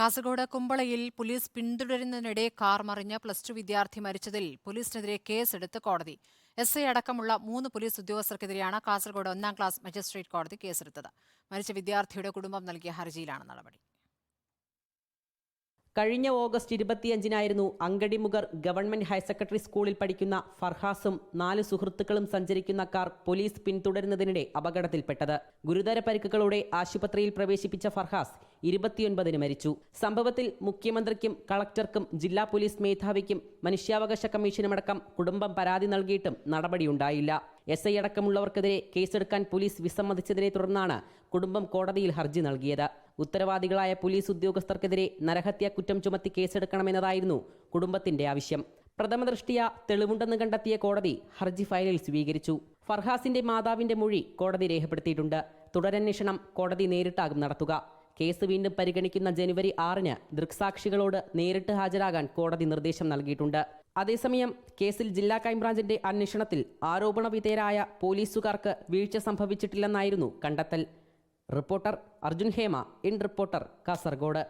കാസർഗോഡ് കുമ്പളയിൽ പോലീസ് പിന്തുടരുന്നതിനിടെ കാർ മറിഞ്ഞ പ്ലസ് ടു വിദ്യാർത്ഥി മരിച്ചതിൽ പോലീസിനെതിരെ കേസെടുത്ത് കോടതി. എസ് ഐ അടക്കമുള്ള മൂന്ന് പോലീസ് ഉദ്യോഗസ്ഥർക്കെതിരെയാണ് കാസർഗോഡ് ഒന്നാം ക്ലാസ് മജിസ്ട്രേറ്റ് കോടതി കേസെടുത്തത്. മരിച്ച വിദ്യാർത്ഥിയുടെ കുടുംബം നൽകിയ ഹർജിയിലാണ് നടപടി. കഴിഞ്ഞ ഓഗസ്റ്റ് ഇരുപത്തിയഞ്ചിനായിരുന്നു അങ്കടിമുഖർ ഗവൺമെന്റ് ഹയർ സെക്കൻഡറി സ്കൂളിൽ പഠിക്കുന്ന ഫർഹാസും നാല് സുഹൃത്തുക്കളും സഞ്ചരിക്കുന്ന കാർ പോലീസ് പിന്തുടരുന്നതിനിടെ അപകടത്തിൽപ്പെട്ടത്. ഗുരുതര പരിക്കുകളോടെ ആശുപത്രിയിൽ പ്രവേശിപ്പിച്ച ഫർഹാസ് ഇരുപത്തിയൊൻപതിന് മരിച്ചു. സംഭവത്തിൽ മുഖ്യമന്ത്രിക്കും കളക്ടർക്കും ജില്ലാ പോലീസ് മേധാവിക്കും മനുഷ്യാവകാശ കമ്മീഷനുമടക്കം കുടുംബം പരാതി നൽകിയിട്ടും നടപടിയുണ്ടായില്ല. എസ് ഐ അടക്കമുള്ളവർക്കെതിരെ കേസെടുക്കാൻ പോലീസ് വിസമ്മതിച്ചതിനെ തുടർന്നാണ് കുടുംബം കോടതിയിൽ ഹർജി നൽകിയത്. ഉത്തരവാദികളായ പോലീസ് ഉദ്യോഗസ്ഥർക്കെതിരെ നരഹത്യാ കുറ്റം ചുമത്തി കേസെടുക്കണമെന്നതായിരുന്നു കുടുംബത്തിന്റെ ആവശ്യം. പ്രഥമദൃഷ്ടിയ തെളിവുണ്ടെന്ന് കണ്ടെത്തിയ കോടതി ഹർജി ഫയലിൽ സ്വീകരിച്ചു. ഫർഹാസിന്റെ മാതാവിന്റെ മൊഴി കോടതി രേഖപ്പെടുത്തിയിട്ടുണ്ട്. തുടരന്വേഷണം കോടതി നേരിട്ടാകും നടത്തുക. കേസ് വീണ്ടും പരിഗണിക്കുന്ന ജനുവരി ആറിന് ദൃക്സാക്ഷികളോട് നേരിട്ട് ഹാജരാകാൻ കോടതി നിർദ്ദേശം നൽകിയിട്ടുണ്ട്. അതേസമയം കേസിൽ ജില്ലാ ക്രൈംബ്രാഞ്ചിന്റെ അന്വേഷണത്തിൽ ആരോപണ വിധേയരായ പോലീസുകാർക്ക് വീഴ്ച സംഭവിച്ചിട്ടില്ലെന്നായിരുന്നു കണ്ടെത്തൽ. Reporter Arjun Hema in reporter Kasaragod.